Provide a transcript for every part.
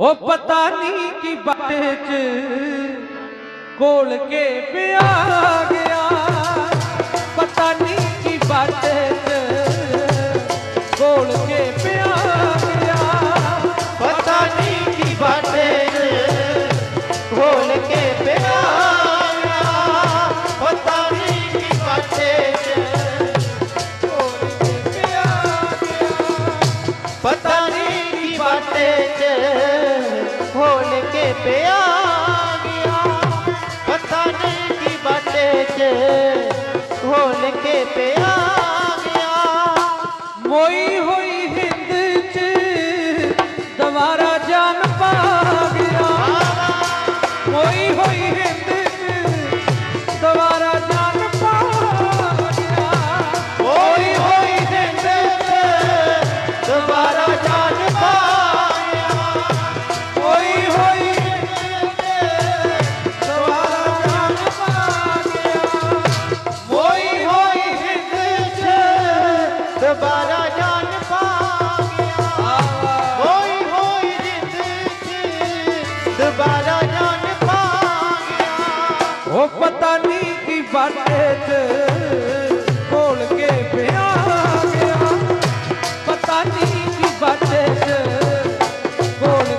ਉਹ ਪਤਾ ਨਹੀਂ ਕਿ ਬਾਟੇ 'ਚ ਕੋਲ ਕੇ ਪਿਆ ਗਿਆ। ਖੋਲ ਕੇ ਪਿਆ ਗਿਆ। ਪਤਾ ਨਹੀਂ ਕੀ ਬਾਟੇ ਖੋਲ ਕੇ ਪਿਆ ਉਹ ਪਤਾ ਨਹੀਂ ਕੀ ਬਾਟੇ 'ਚ ਕੋਲ ਕੇ ਪਿਆ ਗਿਆ। ਪਤਾ ਨਹੀਂ ਕੀ ਬਾਟੇ 'ਚ ਕੋਲ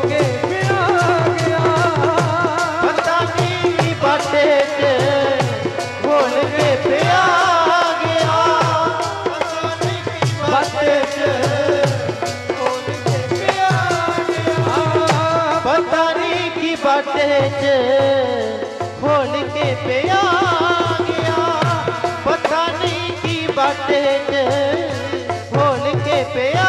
ਕੇ ਪਿਆ ਗਿਆ। ਪਤਾ ਨਹੀਂ ਕੀ ਬਾਟੇ ਚ ਖੋਲ ਕੇ ਪਿਆ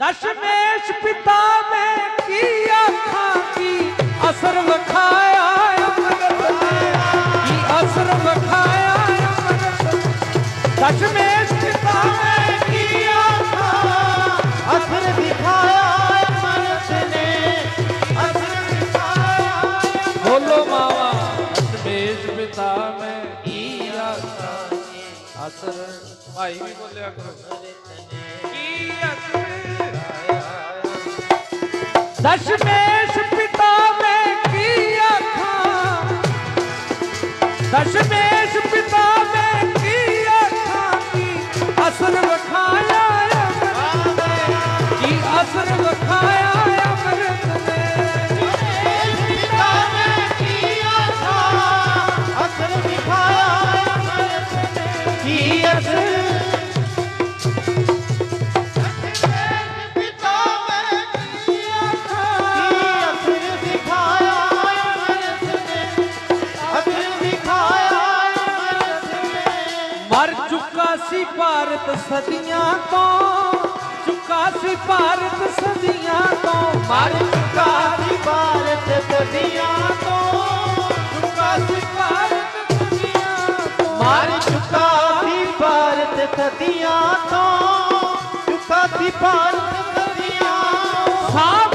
ਦਸ਼ਮੇਸ਼ ਪਿਤਾ ਮੈਂ ਕੀ ਆਖਾਂ ਕੀ ਅਸਰ ਵਿਖਾਇਆ ਅੰਮ੍ਰਿਤ ਕੀ ਅਸਰ ਵਿਖਾਇਆ ਅੰਮ੍ਰਿਤ ਦਸ਼ਮੇਸ਼ ਬੋਲੋ ਮਾਵਾ ਦਸ਼ਮੇਸ਼ ਪਿਤਾ ਮੈਂ ਕੀ ਆਖਾਂ? ਅਸਰ ਭਾਈ ਵੀ ਬੋਲਿਆ ਕਰੋ। ਕੀ ਅਸਰ ਦਸ਼ਮੇਸ਼ ਸੀ ਭਾਰਤ ਸਦੀਆਂ ਤੋਂ ਚੁੱਕਾ ਸੀ ਭਾਰਤ ਸਦੀਆਂ ਤੋਂ। ਮਰ ਚੁੱਕਾ ਕਾਦੀ ਭਾਰਤ ਸਦੀਆਂ ਤੋਂ। ਚੁੱਕਾ ਸੀ ਭਾਰਤ ਸਦੀਆਂ ਤੋਂ। ਮਰ ਚੁੱਕਾ ਸੀ ਭਾਰਤ ਸਦੀਆਂ ਤੋਂ। ਚੁੱਕਾ ਸੀ ਭਾਰਤ ਸਦੀਆਂ ਤੋਂ।